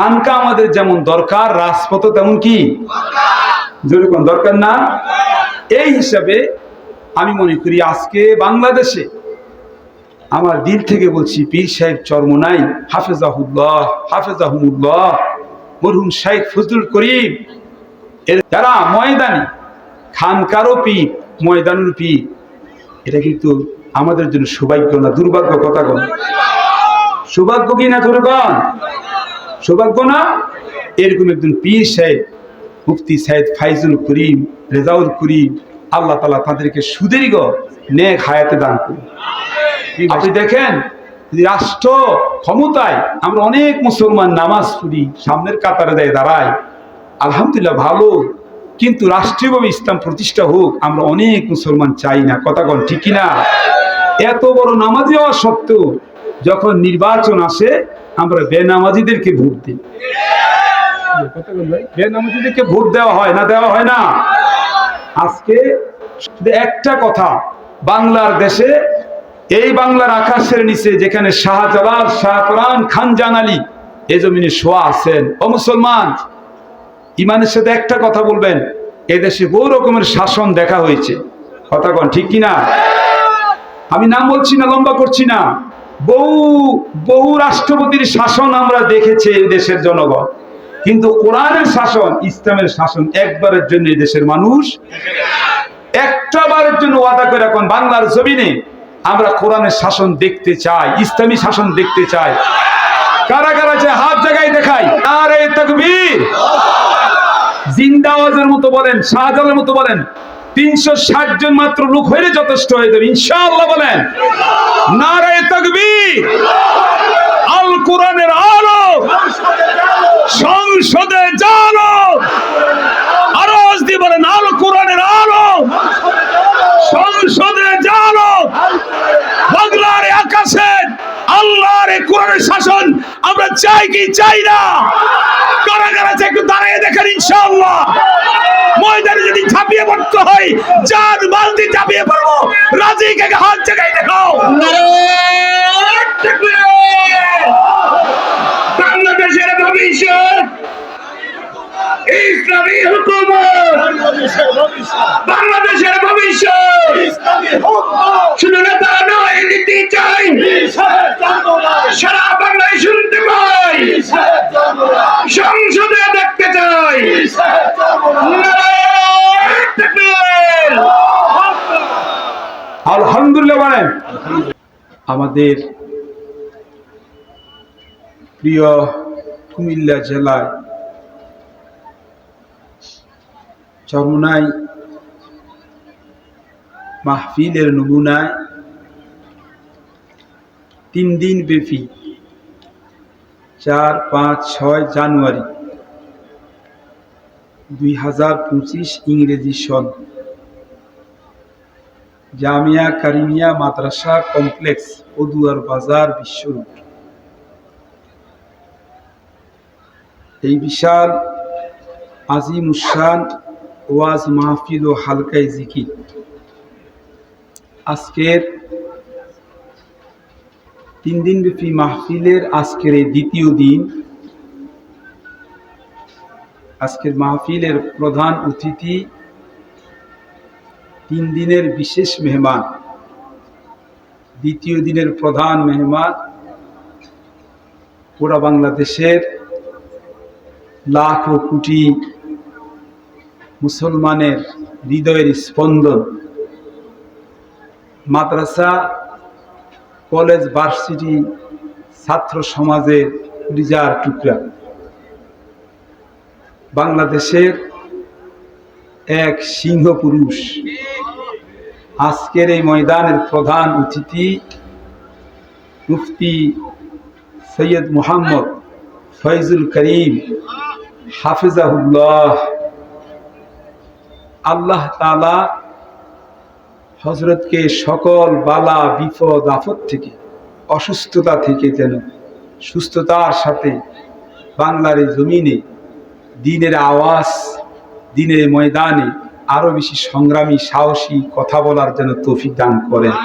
খানকা আমাদের যেমন দরকার রাজপথ তেমন কি? যেরকম দরকার না? এই হিসাবে আমি মনে করি আজকে বাংলাদেশে আমার দিল থেকে বলছি পীর সাহেব চর্ম চর্মনাই হাফেজাহুল্লাহ হাফেজাহুল্লাহ মরহুম শাইখ ফজলুল করিম। এর যারা ময়দানি খানকারও পীর ময়দানুর পীর এটা কিন্তু আমাদের জন্য সৌভাগ্য না দুর্ভাগ্য কথা কন। সৌভাগ্য কি না দুর্গণ সৌভাগ্য না? এরকম একজন পীর সাহেব মুফতি সাহেদ ফাইজুল করিম রেজাউল করিম আল্লাহ তালা তাদেরকে সুদীর্ঘ নেক হায়াতে দান করুন। আপনি দেখেন রাষ্ট্র ক্ষমতায় আমরা অনেক মুসলমান নামাজ পড়ি সামনের কাতারে দেয় দাঁড়ায় আলহামদুলিল্লাহ ভালো কিন্তু রাষ্ট্রীয়ভাবে ইসলাম প্রতিষ্ঠা হোক আমরা অনেক মুসলমান চাই না। কথা কন ঠিক না এত বড় নামাজি হওয়া সত্ত্বেও যখন নির্বাচন আসে আমরা বেনামাজিদেরকে ভোট দিই। বেনামাজিদেরকে ভোট দেওয়া হয় না দেওয়া হয় না? আজকে একটা কথা, বাংলার দেশে এই বাংলার আকাশের নিচে যেখানে শাহজালাল, শাহ কোরআন, খান জানালি এ জমিনে শোয়া আছেন। ও মুসলমান, ইমানের সাথে একটা কথা বলবেন, এদেশে বহু রকমের শাসন দেখা হয়েছে। কথা কন, ঠিক কিনা? আমি নাম বলছি না, লম্বা করছি না। বহু বহু রাষ্ট্রপতির শাসন আমরা দেখেছি এই দেশের জনগণ। কিন্তু কোরআনের শাসন, ইসলামের শাসন একবারের জন্য এই দেশের মানুষ একটা বারের জন্য ওয়াদা করে এখন বাংলার জমিনে আমরা কোরআনের শাসন দেখতে চাই, ইসলামী শাসন দেখতে চাই। কারা কারা যে হাত জায়গায় দেখাই? আরে তকবীর। জিন্দাওয়াজের মতো বলেন শাহজালার মতো বলেন তিনশো ষাট জন মাত্র লোক হইলে যথেষ্ট হয়ে যাবে। ইনশাআল্লাহ বলেন। নারায় তকবীর। আল কোরআনের আলো। সংসদে জানো আরও দিয়ে বলেন, আল কোরআনের আলো। সংসদে জানো বাংলার আকাশে আল্লাহর এই কোরআনের শাসন আমরা চাই কি চাই না? কারা কারা একটু দাঁড়িয়ে দেখেন ইনশাআল্লাহ। ময়দানে যদি ঝাঁপিয়ে পড়তে হয় চার বালতি ঝাঁপিয়ে পড়ব, রাজি কে হাত দেখাও বাংলাদেশের ভবিষ্যৎ ইসলামী হুকুমত বাংলাদেশের ভবিষ্যৎ শুধু নেতা নয় নীতি চাই সারা বাংলায় শুনতে পাই সংসদে দেখতে চাই নারায়ণ তাকবীর। আলহামদুলিল্লাহ বলেন আমাদের প্রিয় কুমিল্লা জেলায় চরমনাই মাহফিলের নমুনায় তিন দিন ব্যাপী চার, পাঁচ, ছয় জানুয়ারি দুই হাজার পঁচিশ ইংরেজি সন জামিয়া কারিমিয়া মাদ্রাসা কমপ্লেক্স, পদুয়ার বাজার বিশ্ব রোড এই বিশাল আজিম উসান ওয়াজ মাহফিল ও হালকাই জিকি আজকের তিন দিন ব্যাপী মাহফিলের আজকের এই দ্বিতীয় দিন, আজকের মাহফিলের প্রধান অতিথি তিন দিনের বিশেষ মেহমান, দ্বিতীয় দিনের প্রধান মেহমান পুরা বাংলাদেশের লাখ ও কোটি মুসলমানের হৃদয়ের স্পন্দন। মাদ্রাসা, কলেজ, ভার্সিটি, ছাত্র সমাজের রিজার টুকরা। বাংলাদেশের এক সিংহ পুরুষ আজকের এই ময়দানের প্রধান অতিথি মুফতি সৈয়দ মোহাম্মদ ফয়জুল করিম, হাফিজাহুল্লাহ। আল্লাহ তালা হজরতকে সকল বালা, বিপদ আফত থেকে, অসুস্থতা থেকে যেন সুস্থতার সাথে বাংলার জমিনে দিনের আওয়াজ, দিনের ময়দানে আরও বেশি সংগ্রামী, সাহসী কথা বলার যেন তৌফিক দান করেন।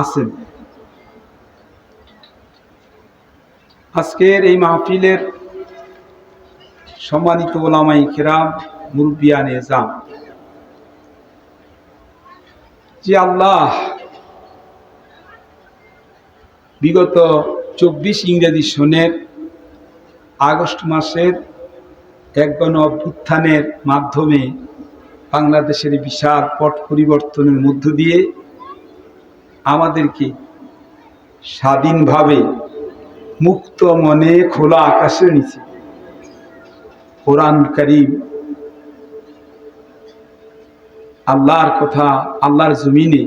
আসেন আজকের এই মাহফিলের সম্মানিত ওলামাই কেরাম মুরব্বিয়ান এজাম যে আল্লাহ বিগত চব্বিশ ইংরেজি সনের আগস্ট মাসের এক গণ অভ্যুত্থানের মাধ্যমে বাংলাদেশের বিশাল পট পরিবর্তনের মধ্য দিয়ে আমাদেরকে স্বাধীনভাবে মুক্ত মনে খোলা আকাশের নিচে কোরআন করিম আল্লাহর কথা, আল্লাহর জমিনে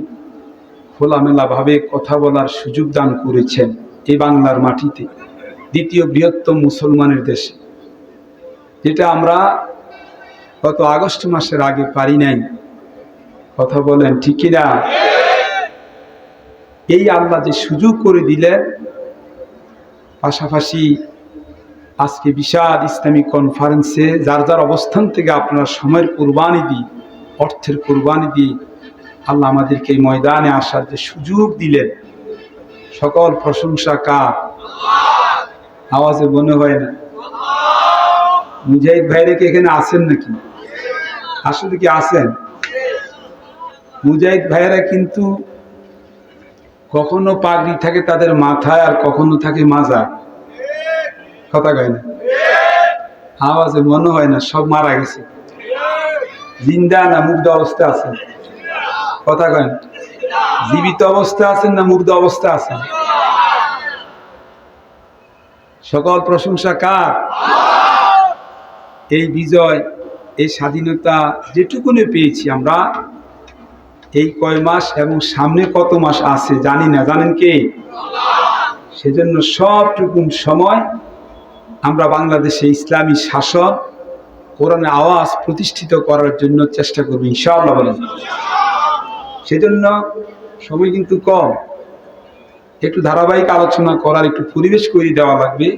খোলামেলাভাবে কথা বলার সুযোগ দান করেছেন এই বাংলার মাটিতে। দ্বিতীয় বৃহত্তম মুসলমানের দেশে। যেটা আমরা গত আগস্ট মাসের আগে পারি নাই। কথা বলেন ঠিকই না এই আল্লাহ যে সুযোগ করে দিলেন, পাশাপাশি আজকে বিশাল ইসলামিক কনফারেন্সে যার যার অবস্থান থেকে আপনারা সময়ের কোরবানি দিই, অর্থের কোরবানি দিই, আল্লাহ আমাদেরকে এই ময়দানে আসার যে সুযোগ দিলেন, সকল প্রশংসা কার? আওয়াজে মনে হয় না। মুজাহিদ ভাইরে কি এখানে আছেন নাকি? আসলে কি আছেন? মুজাহিদ ভাইয়েরা কিন্তু কখনো পাগড়ি থাকে তাদের মাথায় আর কখনো থাকে মাজা কথা কয় না? আওয়াজে মনে হয় না, সব মারা গেছে। জিন্দা না মুগ্ধ অবস্থা আছে? কথা কয় জীবিত অবস্থা আছেন না মুগ্ধ অবস্থা আছেন? সকল প্রশংসা কার? এই বিজয়, এই স্বাধীনতা যেটুকুনি পেয়েছি আমরা, এই কয় মাস এবং সামনে কত মাস আছে জানি না, জানেন কে? সেজন্য সবটুকুন সময় আমরা বাংলাদেশে ইসলামী শাসন, কোরআনে আওয়াজ প্রতিষ্ঠিত করার জন্য চেষ্টা করব, ইনশাআল্লাহ বলেন। সেজন্য সময় কিন্তু কম। একটু ধারাবাহিক আলোচনা করার একটু পরিবেশ করে দেওয়া লাগবে।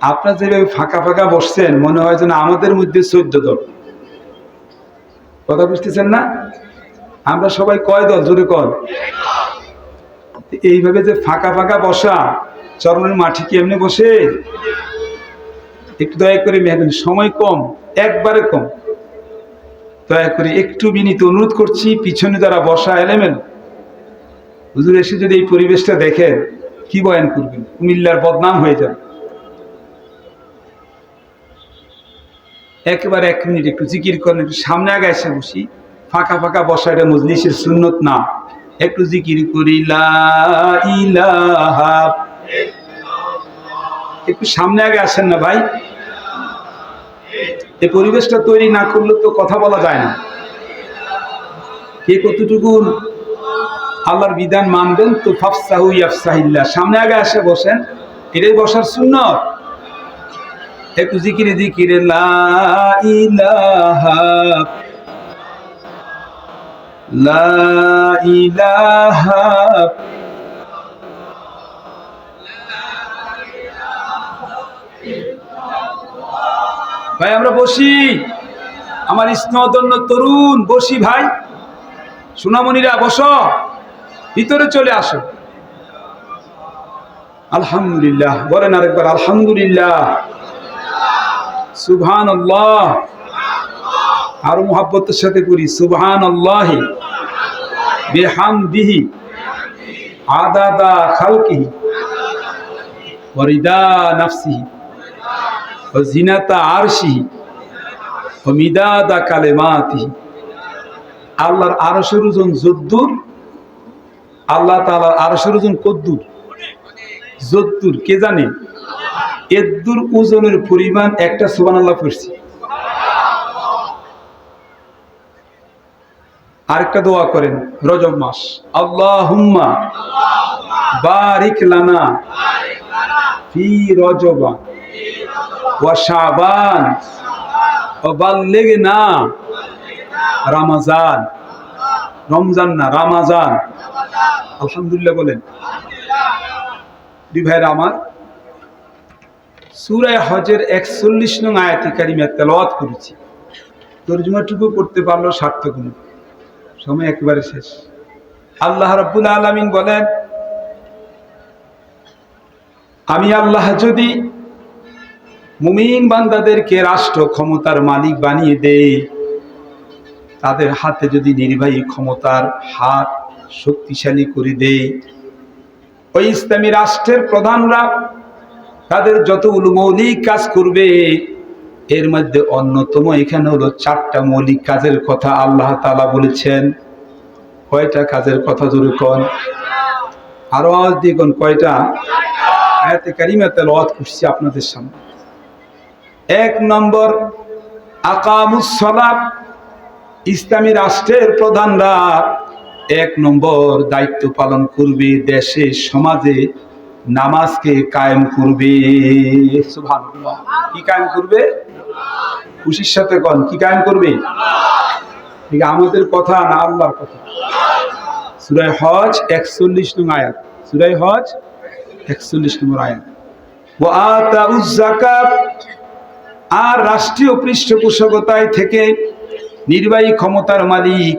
আপনার যেভাবে ফাঁকা ফাঁকা বসছেন, মনে হয় যেন আমাদের মধ্যে চোদ্দ দল। কথা বুঝতেছেন না? আমরা সবাই কয় দল? জোরে কর এইভাবে যে ফাঁকা ফাঁকা বসা, চরণের মাঠে কি এমনি বসে? একটু দয়া করে মেহরবানি সময় কম, একবারে কম। দয়া করে একটু বিনীত অনুরোধ করছি, পিছনে যারা বসা এলেমেন হুজুর এসে যদি এই পরিবেশটা দেখেন, কি বয়ান করবেন? কুমিল্লার বদনাম হয়ে যাবে। একেবারে এক মিনিট একটু জিকির করেন, একটু সামনে আগে এসে বসি। ফাঁকা ফাঁকা বসা এটা মজলিসের সুন্নত না। একটু জিকির করি একটু সামনে আগে আসেন না ভাই। এই পরিবেশটা তৈরি না করলে তো কথা বলা যায় না। কে কতটুকু আল্লাহর বিধান মানবেন তো ফাফসাহু ইয়াফসাহিল্লাহ। সামনে আগে আসে বসেন, এটাই বসার সুন্নত। একটু জিকিরে জিকিরে, লা লা ভাই, আমরা বসি। আমার স্নেহদন্য তরুণ, বসি ভাই। সোনামণিরা, বস। ভিতরে চলে আসো। আলহামদুলিল্লাহ, বলেন আরেকবার, আলহামদুলিল্লাহ। সুবহান আল্লাহ আরও মোহাব্বতের সাথে করি সুবহান আল্লাহ বেহামদিহি আদাদা খালকিহি ওয়ারিদা নাফসিহি জিনাতা আরশিহি ও মিদাদা কালেমাতিহি। আল্লাহর আরশের ওজন যদ্দুর, আল্লাহ তাআলার আরশের ওজন কদ্দুর। যদ্দুর, কে জানে? এদ্দুর ওজনের পরিমাণ একটা, সুবহানাল্লাহ পড়ছি। আরেকটা দোয়া করেন, রজব মাস। আল্লাহুম্মা বারিক লানা ফি রজবা ওয়া শাবান বাল্লিগনা রামাজান। রমজান না, রামাজান। আলহামদুলিল্লাহ বলেন। দুই ভাইরা আমার সুরায় হজের একচল্লিশ নং আয়াতে কারিমা তেলাওয়াত করেছি। তর্জমাটুকু করতে পারল সার্থক সময় একেবারে শেষ। আল্লাহ রাব্বুল আলামিন বলেন, আমি আল্লাহ যদি মুমিন বান্দাদেরকে রাষ্ট্র ক্ষমতার মালিক বানিয়ে দেই, তাদের হাতে যদি নির্বাহী ক্ষমতার হাত শক্তিশালী করে দেই, ওই ইসলামী রাষ্ট্রের প্রধানরা তাদের যতগুলো মৌলিক কাজ করবে, এর মধ্যে অন্যতম এখানে হলো চারটা মৌলিক কাজের কথা আল্লাহ তালা বলেছেন। কয়টা কাজের কথা জোরে কন? আরও আওয়াজ দিয়ে কোন, কয়টা? আয়াতে কারিমা তেলাওয়াত করছি আপনাদের সামনে। এক নম্বর আকামুসলাপ ইসলামী রাষ্ট্রের প্রধানরা। এক নম্বর, দায়িত্ব পালন করবে দেশে, সমাজে। নামাজকে কায়েম করবে। কি কায়েম করবে? খুশির সাথে কন, কি কায়েম করবে? আমাদের কথা না আল্লাহর কথা? সুরায় হজ একচল্লিশ নং আয়াত। সুরায় হজ একচল্লিশ নম্বর আয়াত। ও আতাউজ যাকাত। আর রাষ্ট্রীয় পৃষ্ঠপোষকতায় থেকে নির্বাহী ক্ষমতার মালিক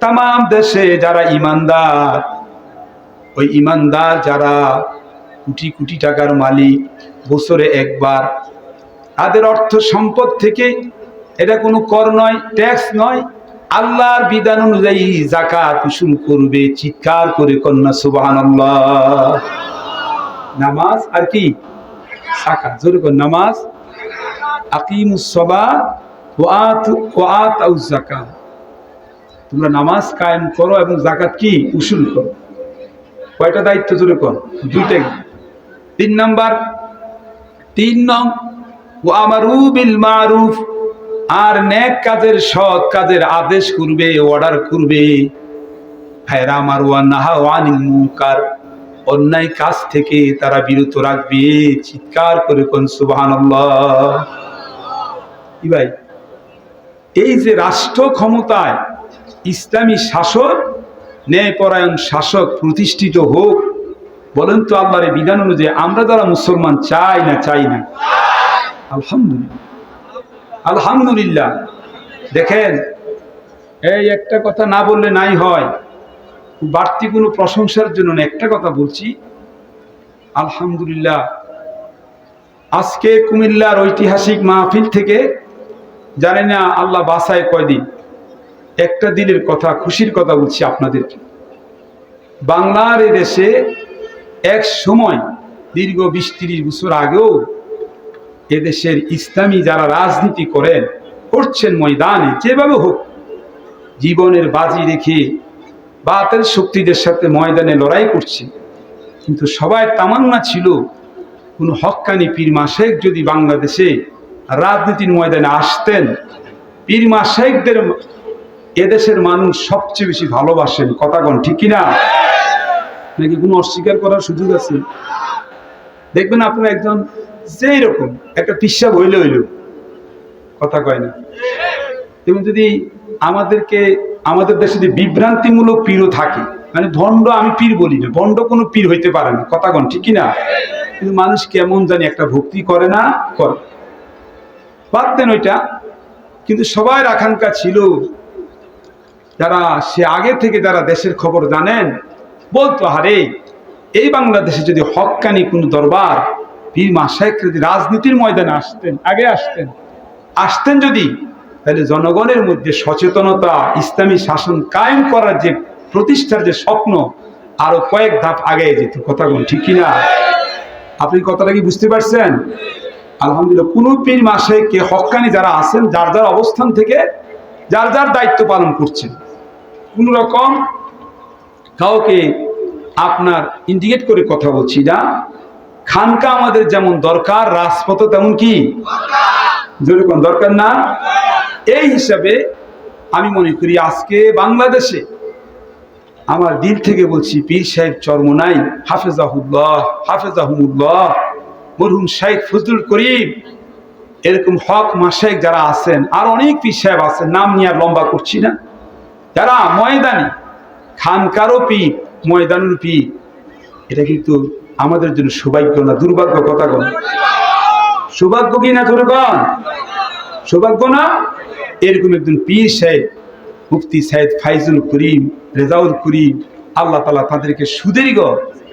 তাম দেশে যারা ইমানদার, ওই ইমানদার যারা কোটি কোটি টাকার মালিক বছরে একবার। তাদের অর্থ সম্পদ থেকে এটা কোনো কর নয় ট্যাক্স নয়। আল্লাহর বিধান অনুযায়ী জাকাত উসুল করবে, চিৎকার করে কন্যা সুবাহান নামাজ আর কি? সাকাত, জোরে কর নামাজ। আকিমুসবা জাকাত তোমরা নামাজ কায়েম করো এবং জাকাত কি? উসুল করো। কয়টা দায়িত্ব জোরে কর দুইটাই তিন নম্বর, তিন নং ও আমার বিল মারুফ, আর নেক কাজের সৎ কাজের আদেশ করবে অর্ডার করবে। ভাইরা আমার নাহা ওয়ানিল অন্যায় কাজ থেকে তারা বিরত রাখবে, চিৎকার করে কোন, সুবহানাল্লাহ। কি ভাই? এই যে রাষ্ট্র ক্ষমতায় ইসলামী শাসক, ন্যায়পরায়ণ শাসক প্রতিষ্ঠিত হোক বলেন তো আল্লাহর বিধান অনুযায়ী আমরা যারা মুসলমান, চাই না চাই না? আলহামদুলিল্লাহ। আলহামদুলিল্লাহ। দেখেন, এই একটা কথা না বললে নাই হয়। বাড়তি কোনো প্রশংসার জন্য না, একটা কথা বলছি। আলহামদুলিল্লাহ। আজকে কুমিল্লার ঐতিহাসিক মাহফিল থেকে, জানি না আল্লাহ বাসায় কয়দিন, একটা দিনের কথা, খুশির কথা বলছি আপনাদেরকে। বাংলার এ দেশে এক সময়, দীর্ঘ বিশ তিরিশ বছর আগেও এদেশের ইসলামী যারা রাজনীতি করেন, করছেন ময়দানে, যেভাবে হোক, জীবনের বাজি রেখে বাতের শক্তিদের সাথে ময়দানে লড়াই করছে। কিন্তু সবাই তামান্না ছিল, কোনো হক্কানি পীর মাসেক যদি বাংলাদেশে রাজনীতির ময়দানে আসতেন, পীর মাসেকদের এদেশের মানুষ সবচেয়ে বেশি ভালোবাসেন কথাগণ ঠিক কিনা? নাকি কোনো অস্বীকার করার সুযোগ আছে? দেখবেন আপনার একজন যেই রকম একটা পিসা হইলে হইল। কথা কয় না। এবং যদি আমাদেরকে, আমাদের দেশে যদি বিভ্রান্তিমূলক পীরও থাকে মানে ভণ্ড আমি পীর বলি না ভণ্ড কোনো পীর হইতে পারে না, কথা কন, ঠিক কিনা? কিন্তু মানুষ কেমন জানি একটা ভক্তি করে না, করে। পারতেন ওইটা। কিন্তু সবাই আকাঙ্ক্ষা ছিল যারা, সে আগে থেকে যারা দেশের খবর জানেন বলতো হারে এই বাংলাদেশে যদি হক্কানি কোন দরবার পীর মাসায়ক যদি রাজনীতির ময়দানে আসতেন, আগে আসতেন আসতেন যদি, তাহলে জনগণের মধ্যে সচেতনতা, ইসলামী শাসন কায়েম করার যে প্রতিষ্ঠার যে স্বপ্ন, আরও কয়েক ধাপ আগে যেত। কথা কোন ঠিক কিনা? আপনি কথাটা কি বুঝতে পারছেন? আলহামদুলিল্লাহ, কোন পীর মাসে কে হক্কানি যারা আছেন, যার যার অবস্থান থেকে, যার যার দায়িত্ব পালন করছেন, কোন রকম কাউকে আপনার ইন্ডিকেট করে কথা বলছি না খানকা আমাদের যেমন দরকার রাজপথ তেমন কি? যেরকম দরকার না? এই হিসাবে আমি মনে করি আজকে বাংলাদেশে আমার দিল থেকে বলছি, পীর সাহেব চর্মনাই হাফেজাহুল্লাহ, হাফেজাহুমুল্লাহ, মরহুম শাইখ ফজলুল করিম, এরকম হক মাসাইক যারা আছেন, আর অনেক পীর সাহেব আছেন, নাম নিয়ে আর লম্বা করছি না। যারা ময়দানি খানকারও পীর ময়দানুর পীর এটা কিন্তু আমাদের জন্য সৌভাগ্য না, দুর্ভাগ্য, কথা কন। সৌভাগ্য কি না দুর্গণ সৌভাগ্য না? এরকম একজন পীর সাহেব, মুফতি সাহেদ ফাইজুল করিম, রেজাউল করিম, আল্লাহ তালা তাদেরকে সুদীর্ঘ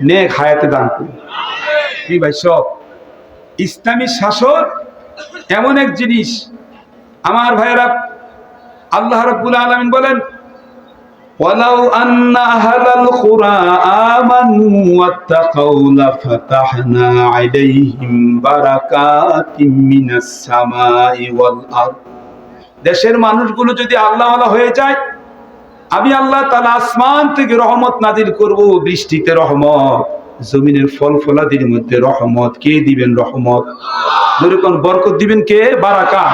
নেক হায়াতে দান করুন। ভাই, সব ইসলামী শাসন এমন এক জিনিস। আমার ভাইয়েরা, আল্লাহ রাব্বুল আলামিন বলেন ولو أن أهل القرى آمنوا واتقوا لفتحنا عليهم بركات من السماء والأرض দেশের মানুষগুলো যদি আল্লাহওয়ালা হয়ে যায় আমি আল্লাহ তালা আসমান থেকে রহমত নাজিল করব বৃষ্টিতে রহমত জমিনের ফল ফলাদির মধ্যে রহমত কে দিবেন রহমত যেরকম বরকত দিবেন কে বারাকা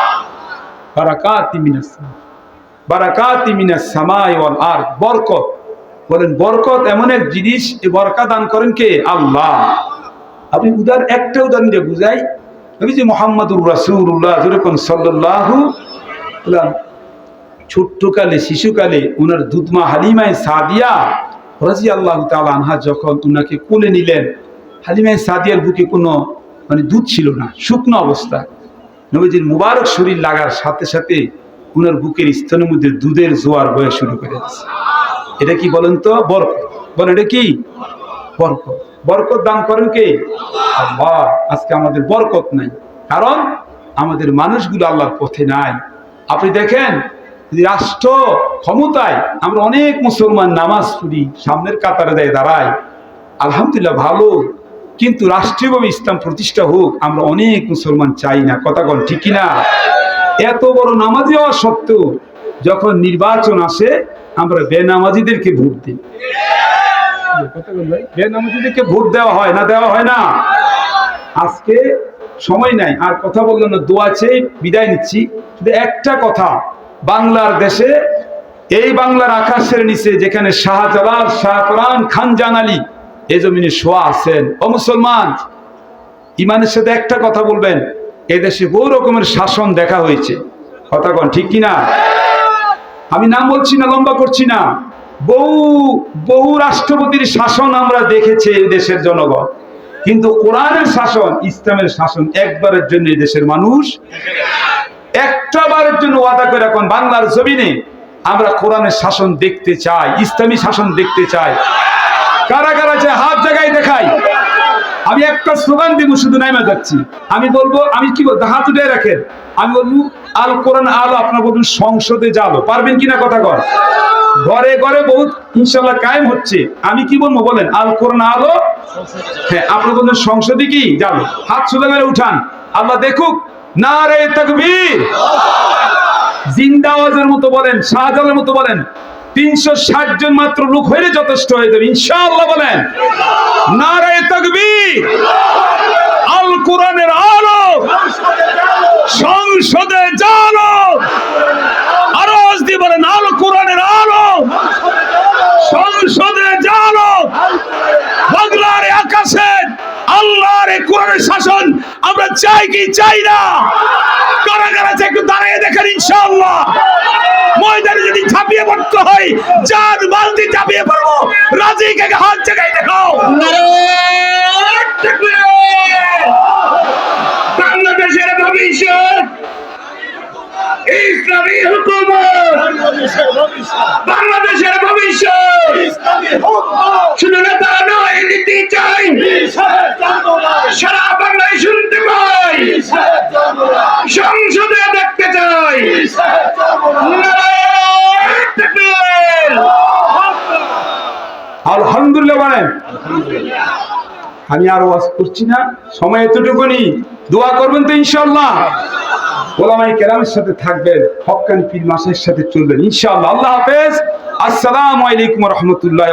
বারাকাত মিনাস বারাকাত মিনাস সামাই ওয়াল আরদ, বরকত। বলেন, বরকত এমন এক জিনিস বরকা দান করেন কে? আল্লাহ। আপনি উদার, একটা উদাহরণ দিয়ে বুঝাই। নবী যে মোহাম্মদুর রাসূলুল্লাহ যেরকম সাল্লাল্লাহু ছোট্টকালে, শিশুকালে ওনার দুধমা হালিমায় সাদিয়া রাজি আল্লাহ আনহা যখন ওনাকে কোলে নিলেন, হালিমায় সাদিয়ার বুকে কোনো মানে দুধ ছিল না, শুকনো অবস্থা নবীজির মুবারক শরীর লাগার সাথে সাথে ওনার বুকের স্তনের মধ্যে দুধের জোয়ার বয়ে শুরু করে দিচ্ছে এটা কি বলেন তো? বরকত। বলেন, এটা কি? বরকত। বরকত দান করেন কে? আল্লাহ। আজকে আমাদের বরকত নাই। কারণ আমাদের মানুষগুলো আল্লাহর পথে নাই। আপনি দেখেন রাষ্ট্র ক্ষমতায় আমরা অনেক মুসলমান নামাজ পড়ি, সামনের কাতারে দেয় দাঁড়ায় আলহামদুলিল্লাহ ভালো। কিন্তু রাষ্ট্রীয়ভাবে ইসলাম প্রতিষ্ঠা হোক, আমরা অনেক মুসলমান চাই না। কথা কন ঠিক কিনা? এত বড় নামাজি হওয়া সত্ত্বেও যখন নির্বাচন আসে, আমরা বেনামাজিদেরকে ভোট দিই। বেনামাজিদেরকে ভোট দেওয়া হয় না, দেওয়া হয় না। আজকে সময় নাই, আর কথা বললাম না, দোয়া চেয়ে বিদায় নিচ্ছি। শুধু একটা কথা, বাংলার দেশে এই বাংলার আকাশের নিচে যেখানে শাহজালাল শাহরান খান আলী এই জমিনে শোয়া আছেন। ও মুসলমান, ইমানের সাথে একটা কথা বলবেন এদেশে বহু রকমের শাসন দেখা হয়েছে। কথা কন, ঠিক কিনা? আমি নাম বলছি না, লম্বা করছি না। বহু বহু রাষ্ট্রপতির শাসন আমরা দেখেছি এই দেশের জনগণ। কিন্তু কোরআনের শাসন, ইসলামের শাসন একবারের জন্য এই দেশের মানুষ একটা বারের জন্য ওয়াদা করে এখন বাংলার জমিনে আমরা কোরআনের শাসন দেখতে চাই, ইসলামী শাসন দেখতে চাই। কারা কারা চায় হাত জায়গায় দেখাই। আমি একটা স্লোগান দিব, শুধু নাইমা যাচ্ছি। আমি বলব, আমি কি বলব, হাত উঠে রাখেন। আমি বলব, আল কোরআন আলো আপনার বলুন সংসদে যালো। পারবেন কিনা কথা কর ঘরে ঘরে বহুত ইনশাল্লাহ কায়েম হচ্ছে। আমি কি বলব বলেন? আল কোরআন আলো? হ্যাঁ আপনার বলুন সংসদে কি? যাব হাত সোজা করে উঠান। আল্লাহ দেখুক না রে তকবীর জিন্দাওয়াজের মতো বলেন শাহজালার মতো বলেন তিনশো ষাট জন মাত্র লোক হইলে যথেষ্ট হয়ে যাবে। ইনশাআল্লাহ বলেন। নারায় তকবি আল। কোরআনের আলো সংসদে জালো আরও দিয়ে বলেন আল কোরআনের আলো সংসদে জালো আকাশে আল্লাহর কোরআনের শাসন আমরা চাই কি চাই না। কারা কারা একটু দাঁড়িয়ে দেখেন ইনশাআল্লাহ। ময়দানে যদি ঝাঁপিয়ে পড়তে হয় বালতি ঝাঁপিয়ে পড়ব, রাজি কে হাত জায়গায় দেখাও। বাংলাদেশের ভবিষ্যৎ, ইসলামী হুকুমত। বাংলাদেশের ভবিষ্যৎ। শুধু নেতা নয় নীতি চাই। সারা বাংলায় শুনতে পাই সংসদে দেখতে চাই। আলহামদুলিল্লাহ বলেন আমি আর ওয়াজ করছি না। সময় এতটুকুনি। দোয়া করবেন তো ইনশাআল্লাহ। ওলামাই কেরামের সাথে থাকবেন হকানি পীর মাসের সাথে চলবেন ইনশাআল্লাহ। আল্লাহ হাফেজ। আসসালামু আলাইকুম রহমতুল্লাহ